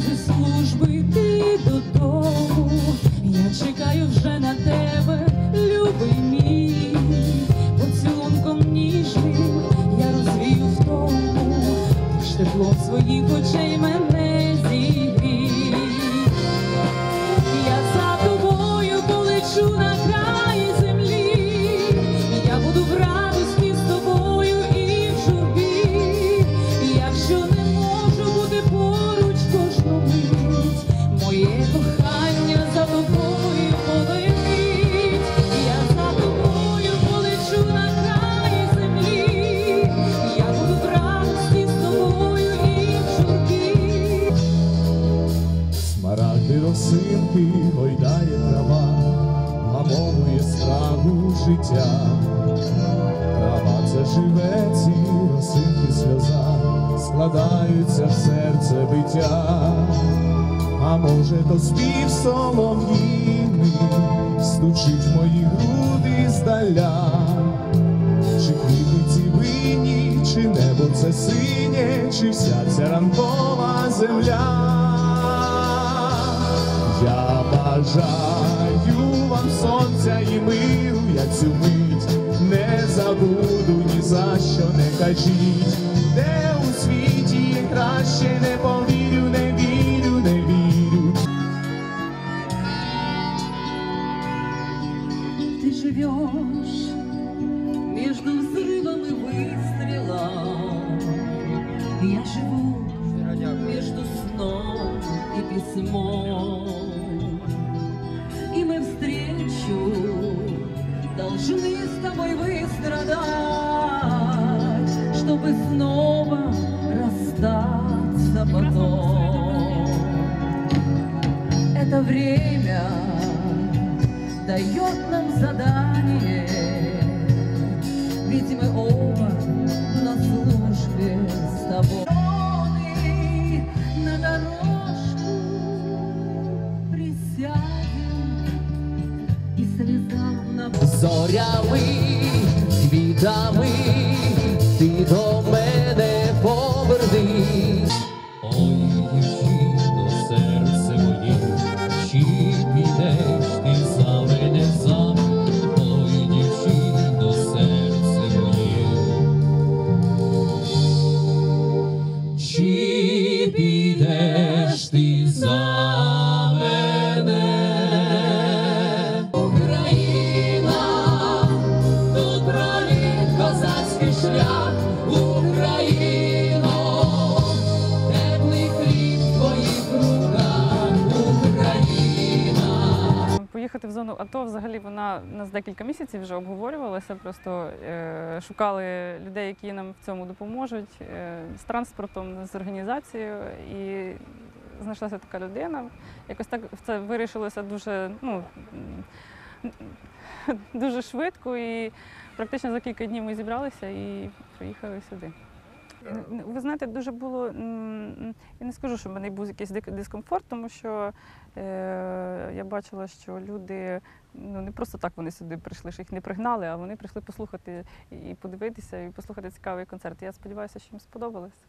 зі служби ти Смарагди росинки гойдає трава, гамовує справу життя. Трава це живець і росинки сльоза, складаються в серце биття. А може, то спів солов'їний стучить в мої груди здаля. Чи квіти ці винні, чи небо це синє, чи вся ця ранкова земля. Я бажаю вам сонця і миру, я цю мить не забуду ні за що не кажіть, де у світі є краще не повірю, не вірю, не вірю. Ты живешь между взрывом и выстрелом. Я живу между сном и письмом. Должны с тобой выстрадать, чтобы снова расстаться потом. Это время дает нам задание, ведь мы оба зорями, квітами, ти до мене повернись. Ой, дівчино, серце моє, чи підеш ти за мене заміж? Ой, дівчино, серце моє. Чи підеш ти за Поїхати в зону АТО взагалі вона у нас декілька місяців вже обговорювалася. Просто е, шукали людей, які нам в цьому допоможуть е, з транспортом, з організацією. І знайшлася така людина. Якось так це вирішилося дуже, ну, дуже швидко. І практично за кілька днів ми зібралися і приїхали сюди. Ви знаєте, дуже було. Я не скажу, що в мене був якийсь дискомфорт, тому що е, я бачила, що люди ну не просто так вони сюди прийшли, що їх не пригнали, а вони прийшли послухати і подивитися, і послухати цікавий концерт. Я сподіваюся, що їм сподобалось.